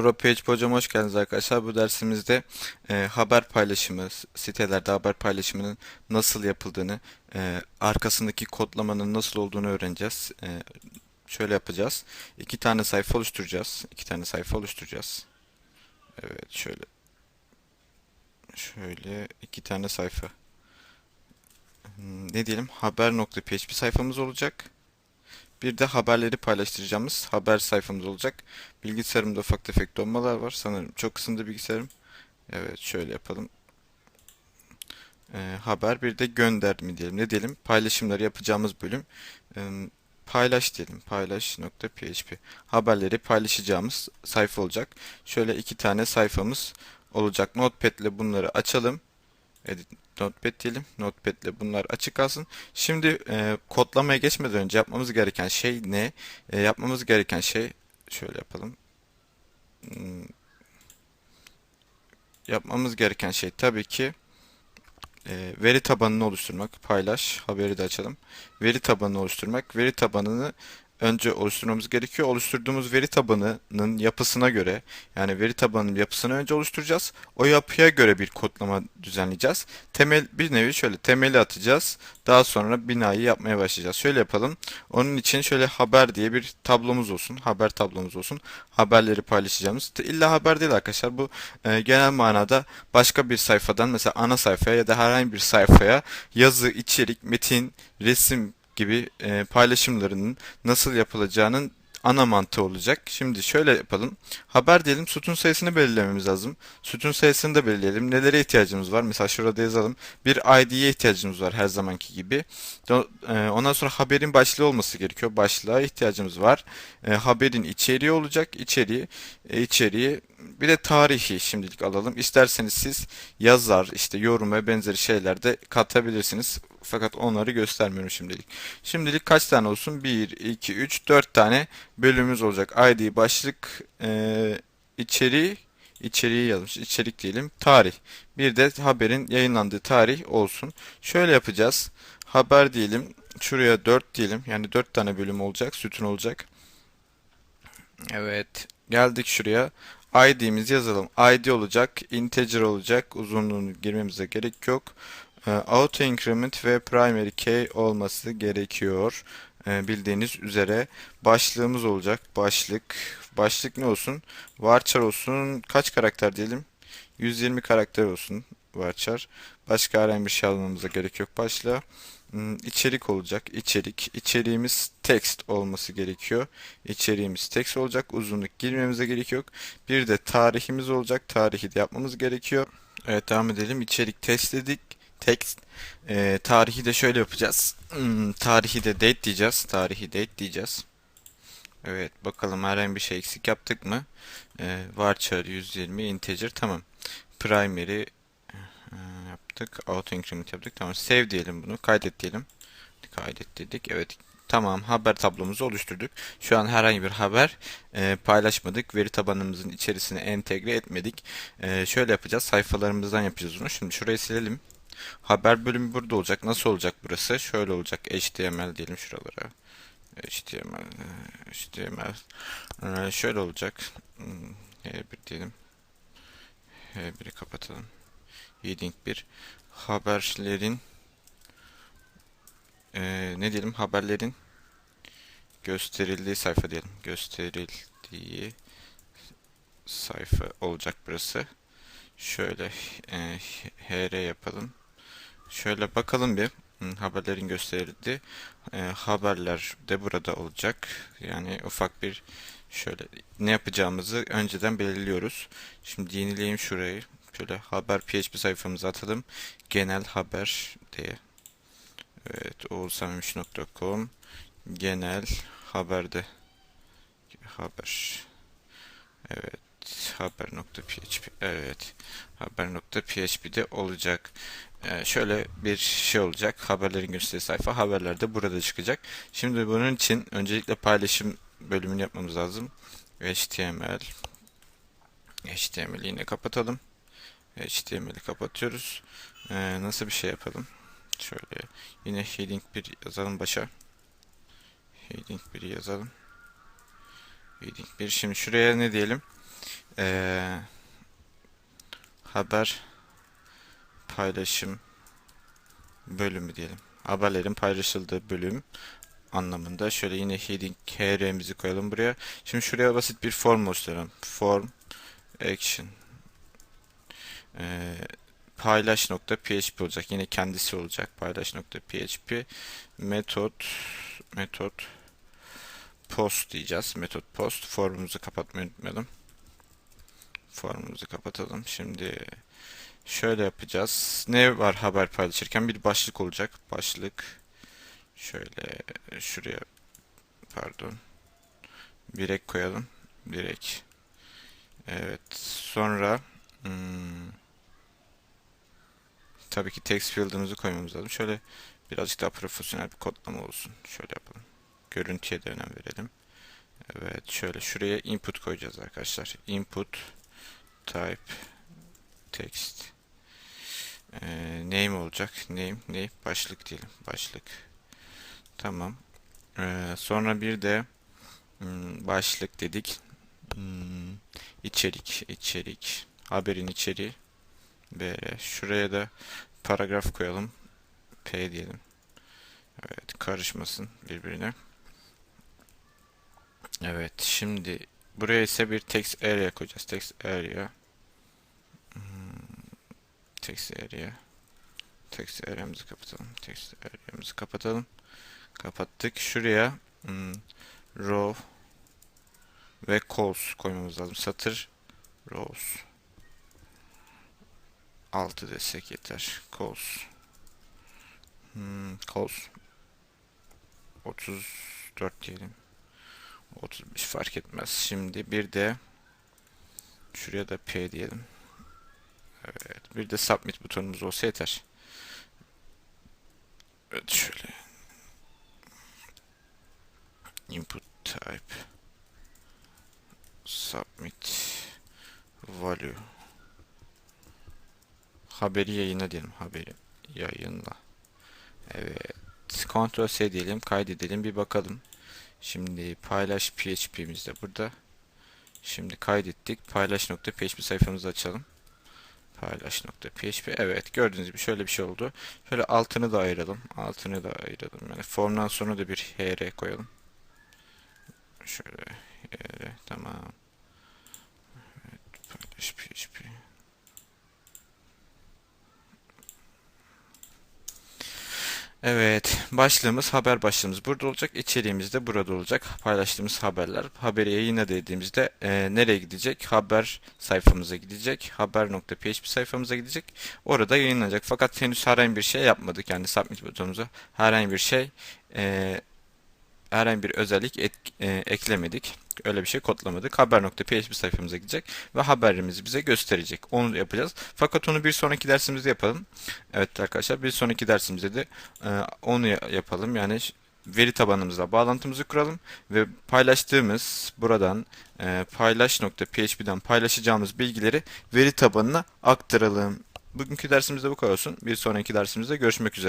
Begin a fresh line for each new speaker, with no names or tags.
Pro PHP hocam hoş geldiniz arkadaşlar. Bu dersimizde e, haber paylaşımı, sitelerde haber paylaşımının nasıl yapıldığını, e, arkasındaki kodlamanın nasıl olduğunu öğreneceğiz. E, şöyle yapacağız. İki tane sayfa oluşturacağız. İki tane sayfa oluşturacağız. Evet şöyle. Şöyle iki tane sayfa. Hmm, Ne diyelim? Haber.php sayfamız olacak. Bir de haberleri paylaştıracağımız haber sayfamız olacak. Bilgisayarımda ufak tefek donmalar var. Sanırım çok ısındı bilgisayarım. Evet şöyle yapalım. Ee, haber bir de gönder mi diyelim. Ne diyelim? Paylaşımları yapacağımız bölüm. Ee, paylaş diyelim. Paylaş.php. Haberleri paylaşacağımız sayfa olacak. Şöyle iki tane sayfamız olacak. Notepad ile bunları açalım. Edit Notepad diyelim. Notepad ile bunlar açık kalsın. Şimdi e, kodlamaya geçmeden önce yapmamız gereken şey ne? E, yapmamız gereken şey şöyle yapalım. Hmm, Yapmamız gereken şey tabii ki e, veri tabanını oluşturmak. Paylaş, haberi de açalım. Veri tabanını oluşturmak. Veri tabanını önce oluşturmamız gerekiyor. Oluşturduğumuz veri tabanının yapısına göre yani veri tabanının yapısını önce oluşturacağız. O yapıya göre bir kodlama düzenleyeceğiz. Temel bir nevi şöyle temeli atacağız. Daha sonra binayı yapmaya başlayacağız. Şöyle yapalım. Onun için şöyle haber diye bir tablomuz olsun. Haber tablomuz olsun. Haberleri paylaşacağımız. İlla haber değil arkadaşlar. Bu e, genel manada başka bir sayfadan mesela ana sayfaya ya da herhangi bir sayfaya yazı, içerik, metin, resim gibi e, paylaşımlarının nasıl yapılacağının ana mantığı olacak. Şimdi şöyle yapalım. Haber diyelim sütun sayısını belirlememiz lazım. Sütun sayısını da belirleyelim. Nelere ihtiyacımız var? Mesela şurada yazalım. Bir ID'ye ihtiyacımız var her zamanki gibi. E, Ondan sonra haberin başlığı olması gerekiyor. Başlığa ihtiyacımız var. E, Haberin içeriği olacak. İçeriği, e, içeriği bir de tarihi şimdilik alalım. İsterseniz siz yazar, işte yorum ve benzeri şeyler de katabilirsiniz. Fakat onları göstermiyorum şimdilik. Şimdilik kaç tane olsun? 1, 2, 3, 4 tane bölümümüz olacak. ID, başlık, e, içeriği, içeriği yazmış. İçerik diyelim. Tarih. Bir de haberin yayınlandığı tarih olsun. Şöyle yapacağız. Haber diyelim. Şuraya 4 diyelim. Yani 4 tane bölüm olacak. Sütun olacak. Evet. Geldik şuraya. ID'mizi yazalım. ID olacak. Integer olacak. Uzunluğunu girmemize gerek yok. Ee, Auto increment ve primary key olması gerekiyor. Ee, bildiğiniz üzere başlığımız olacak. Başlık. Başlık ne olsun? Varchar olsun. Kaç karakter diyelim? 120 karakter olsun. Varchar. Başka herhangi bir şey almamıza gerek yok başlığa. Hmm, içerik olacak. İçerik. İçeriğimiz text olması gerekiyor. İçeriğimiz text olacak. Uzunluk girmemize gerek yok. Bir de tarihimiz olacak. Tarihi de yapmamız gerekiyor. Evet devam edelim. İçerik test dedik. Text. Ee, tarihi de şöyle yapacağız. Hmm, tarihi de date diyeceğiz. Tarihi date diyeceğiz. Evet bakalım herhangi bir şey eksik yaptık mı? Ee, varchar 120 integer tamam. Primary yaptık. Auto increment yaptık. Tamam. Save diyelim bunu. Kaydet diyelim. Kaydet dedik. Evet. Tamam. Haber tablomuzu oluşturduk. Şu an herhangi bir haber e, paylaşmadık. Veri tabanımızın içerisine entegre etmedik. E, şöyle yapacağız. Sayfalarımızdan yapacağız bunu. Şimdi şurayı silelim. Haber bölümü burada olacak. Nasıl olacak burası? Şöyle olacak. HTML diyelim şuralara. HTML, HTML. E, şöyle olacak. Hmm, H1 diyelim. H1'i kapatalım. Heading 1 haberlerin eee, ne diyelim haberlerin gösterildiği sayfa diyelim. Gösterildiği sayfa olacak burası. Şöyle eee, hr yapalım. Şöyle bakalım bir. Haberlerin gösterildiği eee, haberler de burada olacak. Yani ufak bir şöyle ne yapacağımızı önceden belirliyoruz. Şimdi yenileyim şurayı Şöyle haber PHP sayfamıza atalım. Genel haber diye. Evet oğuzhanmemiş.com Genel haberde haber. Evet haber.php Evet haber.php'de olacak. Ee, şöyle bir şey olacak. Haberlerin gösterdiği sayfa. Haberler de burada çıkacak. Şimdi bunun için öncelikle paylaşım bölümünü yapmamız lazım. HTML HTML'i yine kapatalım. HTML'i kapatıyoruz. Ee, nasıl bir şey yapalım? Şöyle yine heading 1 yazalım başa. Heading 1 yazalım. Heading 1. Şimdi şuraya ne diyelim? Ee, haber paylaşım bölümü diyelim. Haberlerin paylaşıldığı bölüm anlamında. Şöyle yine heading hr'mizi koyalım buraya. Şimdi şuraya basit bir form oluşturalım. Form action ee, paylaş.php olacak. Yine kendisi olacak. Paylaş.php metot metot post diyeceğiz. Metot post. Formumuzu kapatmayı unutmayalım. Formumuzu kapatalım. Şimdi şöyle yapacağız. Ne var haber paylaşırken? Bir başlık olacak. Başlık şöyle şuraya pardon bir koyalım. Bir ek. Evet. Sonra hmm, tabii ki text field'ımızı koymamız lazım. Şöyle birazcık daha profesyonel bir kodlama olsun. Şöyle yapalım. Görüntüye de önem verelim. Evet. Şöyle şuraya input koyacağız arkadaşlar. Input type text ee, name olacak. Name, name başlık diyelim. Başlık. Tamam. Ee, sonra bir de hmm, başlık dedik. Hmm, içerik, içerik. Haberin içeriği. B. Şuraya da paragraf koyalım. P diyelim. Evet, karışmasın birbirine. Evet, şimdi buraya ise bir text area koyacağız. Text area. Hmm, text area. Text area'mızı kapatalım. Text area'mızı kapatalım. Kapattık. Şuraya hmm, row ve calls koymamız lazım. Satır rows. 6 desek yeter. Calls. Hmm, calls. 34 diyelim. 35 fark etmez. Şimdi bir de şuraya da P diyelim. Evet. Bir de submit butonumuz olsa yeter. Evet şöyle. Input type. Submit. Value. Haberi yayına diyelim. Haberi yayınla. Evet. Ctrl S diyelim. Kaydedelim. Bir bakalım. Şimdi paylaş PHP'miz de burada. Şimdi kaydettik. Paylaş.php sayfamızı açalım. Paylaş.php. Evet gördüğünüz gibi şöyle bir şey oldu. Şöyle altını da ayıralım. Altını da ayıralım. Yani formdan sonra da bir hr koyalım. Şöyle hr tamam. Evet, paylaş PHP. Evet, başlığımız haber başlığımız burada olacak. İçeriğimiz de burada olacak. Paylaştığımız haberler. Haberi yayına dediğimizde e, nereye gidecek? Haber sayfamıza gidecek. Haber.php sayfamıza gidecek. Orada yayınlanacak. Fakat henüz herhangi bir şey yapmadık. Yani submit butonumuza herhangi bir şey e, herhangi bir özellik et, e, eklemedik. Öyle bir şey kodlamadık. Haber.php sayfamıza gidecek ve haberimizi bize gösterecek. Onu yapacağız. Fakat onu bir sonraki dersimizde yapalım. Evet arkadaşlar bir sonraki dersimizde de e, onu ya- yapalım. Yani veri tabanımıza bağlantımızı kuralım ve paylaştığımız buradan e, paylaş.php'den paylaşacağımız bilgileri veri tabanına aktaralım. Bugünkü dersimizde bu kadar olsun. Bir sonraki dersimizde görüşmek üzere.